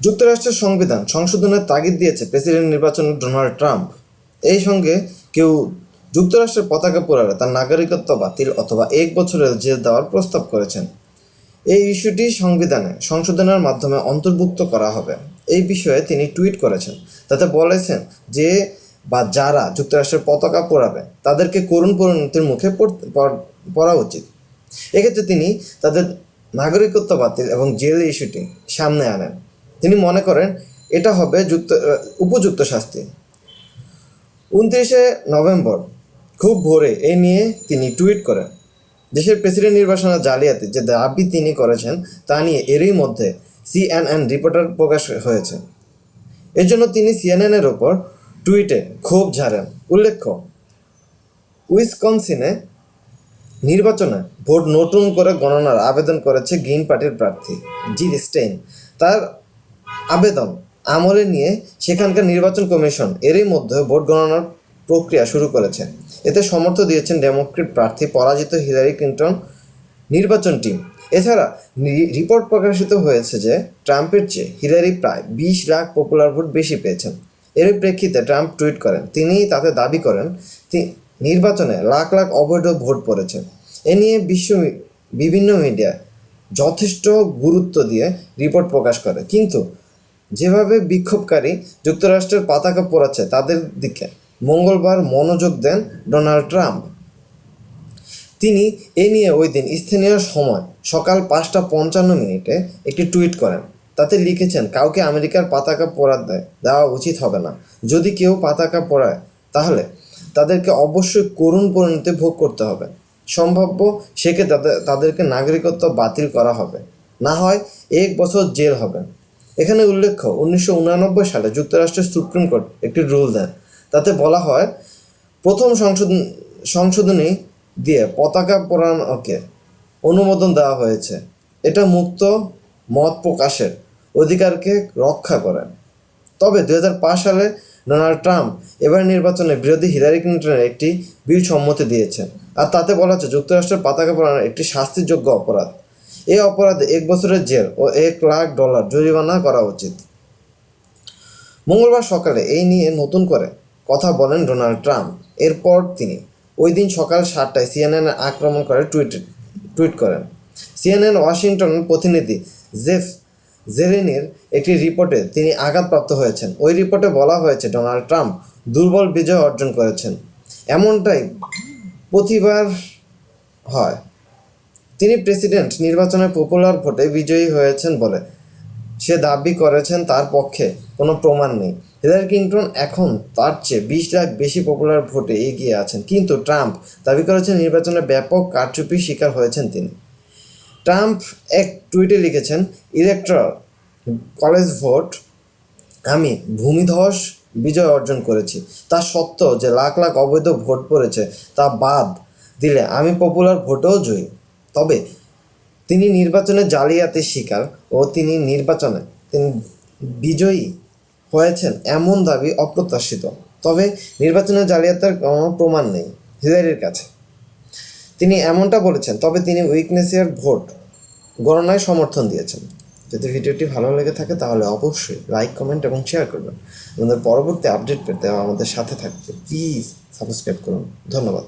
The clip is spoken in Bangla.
যুক্তরাষ্ট্রের সংবিধান সংশোধনের তাগিদ দিয়েছে প্রেসিডেন্ট নির্বাচনে ডোনাল্ড ট্রাম্প। এই সঙ্গে কেউ যুক্তরাষ্ট্রের পতাকা পোড়ালে তার নাগরিকত্ব বাতিল অথবা এক বছরের জেল দেওয়ার প্রস্তাব করেছেন। এই ইস্যুটি সংবিধানে সংশোধনের মাধ্যমে অন্তর্ভুক্ত করা হবে। এই বিষয়ে তিনি টুইট করেছেন। তাতে বলেছেন যে, বা যারা যুক্তরাষ্ট্রের পতাকা পোড়াবে, তাদেরকে করুণ পরিণতির মুখে পড়- উচিত। এক্ষেত্রে তিনি তাদের নাগরিকত্ব বাতিল এবং জেল ইস্যুটি সামনে আনেন। তিনি মনে করেন এটা হবে যুক্ত উপযুক্ত শাস্তি। উনত্রিশে নভেম্বর, খুব ভোরে এ নিয়ে তিনি টুইট করেন। দেশের প্রেসিডেন্ট নির্বাচনের জালিয়াতি যে দাবি তিনি করেছেন তা নিয়ে এরই মধ্যে সিএনএন রিপোর্টার প্রকাশ হয়েছে। এর জন্য তিনি সিএনএনের ওপর টুইটে ক্ষোভ ঝাড়েন। উল্লেখ্য, উইসকনসিনে নির্বাচনে ভোট নতুন করে গণনার আবেদন করেছে গ্রিন পার্টির প্রার্থী জিল স্টেইন। তার আবেদন আমলে নিয়ে সেখানকার নির্বাচন কমিশন এরই মধ্যে ভোট গণনার প্রক্রিয়া শুরু করেছে। এতে সমর্থ দিয়েছেন ডেমোক্রেট প্রার্থী পরাজিত হিলারি ক্লিন্টন নির্বাচন টিম। এছাড়া রিপোর্ট প্রকাশিত হয়েছে যে ট্রাম্পের চেয়ে হিলারি প্রায় বিশ লাখ পপুলার ভোট বেশি পেয়েছেন। এর প্রেক্ষিতে ট্রাম্প টুইট করেন তিনি তাতে দাবি করেন নির্বাচনে লাখ লাখ অবৈধ ভোট পড়েছে। এ নিয়ে বিশ্ব বিভিন্ন মিডিয়া যথেষ্ট গুরুত্ব দিয়ে রিপোর্ট প্রকাশ করে। কিন্তু যেভাবে বিক্ষোভকারী যুক্তরাষ্ট্রের পতাকা পোড়াচ্ছে তাদের দিকে মঙ্গলবার মনোযোগ দেন ডোনাল্ড ট্রাম্প। তিনি এ নিয়ে ওই দিন স্থানীয় সময় সকাল পাঁচটা পঞ্চান্ন মিনিটে একটি টুইট করেন। তাতে লিখেছেন, কাউকে আমেরিকার পতাকা পোড়া দেয় দেওয়া উচিত হবে না। যদি কেউ পতাকা পোড়ায়, তাহলে তাদেরকে অবশ্যই করুণ পরিণতি ভোগ করতে হবে। সম্ভাব্য সেকে তাদের, তাদেরকে নাগরিকত্ব বাতিল করা হবে। না হয় এক বছর জেল হবে এখানে উল্লেখ্য, উনিশশো সালে যুক্তরাষ্ট্রের সুপ্রিম কোর্ট একটি রুল দেন। তাতে বলা হয়, প্রথম সংশোধন, সংশোধনী দিয়ে পতাকা পোড়ানোকে অনুমোদন দেওয়া হয়েছে। এটা মুক্ত মত প্রকাশের অধিকারকে রক্ষা করে। তবে দু হাজার পাঁচ সালে ডোনাল্ড ট্রাম্প এবার নির্বাচনে বিরোধী হিলারি ক্লিন্টনের একটি বিল সম্মতি দিয়েছেন। আর তাতে বলা হচ্ছে, যুক্তরাষ্ট্রের পতাকা পোড়ানো একটি শাস্তিযোগ্য অপরাধ। এই অপরাধে এক বছরের জেল ও এক লাখ ডলার জরিমানা করা উচিত। মঙ্গলবার সকালে এই নিয়ে নতুন করে কথা বলেন ডোনাল্ড ট্রাম্প। এরপর তিনি ওই দিন সকাল সাতটায় সিএনএন আক্রমণ করে টুইট টুইট করেন। সিএনএন ওয়াশিংটন প্রতিনিধি জেফ জেরেনির একটি রিপোর্টে তিনি আঘাতপ্রাপ্ত হয়েছেন। ওই রিপোর্টে বলা হয়েছে, ডোনাল্ড ট্রাম্প দুর্বল বিজয় অর্জন করেছেন। এমনটাই প্রতিবার হয়। তিনি প্রেসিডেন্ট নির্বাচনে পপুলার ভোটে বিজয়ী হয়েছেন বলে। সে দাবি করেছেন তার পক্ষে কোনো প্রমাণ নেই। হিলারি ক্লিন্টন এখন তার চেয়ে বিশ লাখ বেশি পপুলার ভোটে এগিয়ে আছেন। কিন্তু ট্রাম্প দাবি করেছেন নির্বাচনে ব্যাপক কারচুপির শিকার হয়েছেন তিনি। ট্রাম্প এক টুইটে লিখেছেন, ইলেকট্রাল কলেজ ভোট আমি ভূমিধস বিজয় অর্জন করেছি। তা সত্ত্বেও যে লাখ লাখ অবৈধ ভোট পড়েছে তা বাদ দিলে আমি পপুলার ভোটেও জয়ী। তবে তিনি নির্বাচনে জালিয়াতির শিকার ও তিনি নির্বাচনে তিনি বিজয়ী হয়েছেন এমন দাবি অপ্রত্যাশিত। তবে নির্বাচনে জালিয়াতের কোনো প্রমাণ নেই হিলারির কাছে। তিনি এমনটা বলেছেন, তবে তিনি উইকনেসের ভোট গণনায় সমর্থন দিয়েছেন। যদি ভিডিওটি ভালো লেগে থাকে তাহলে অবশ্যই লাইক, কমেন্ট এবং শেয়ার করবেন। আমাদের পরবর্তী আপডেট পেতে আমাদের সাথে থাকতে প্লিজ সাবস্ক্রাইব করুন। ধন্যবাদ।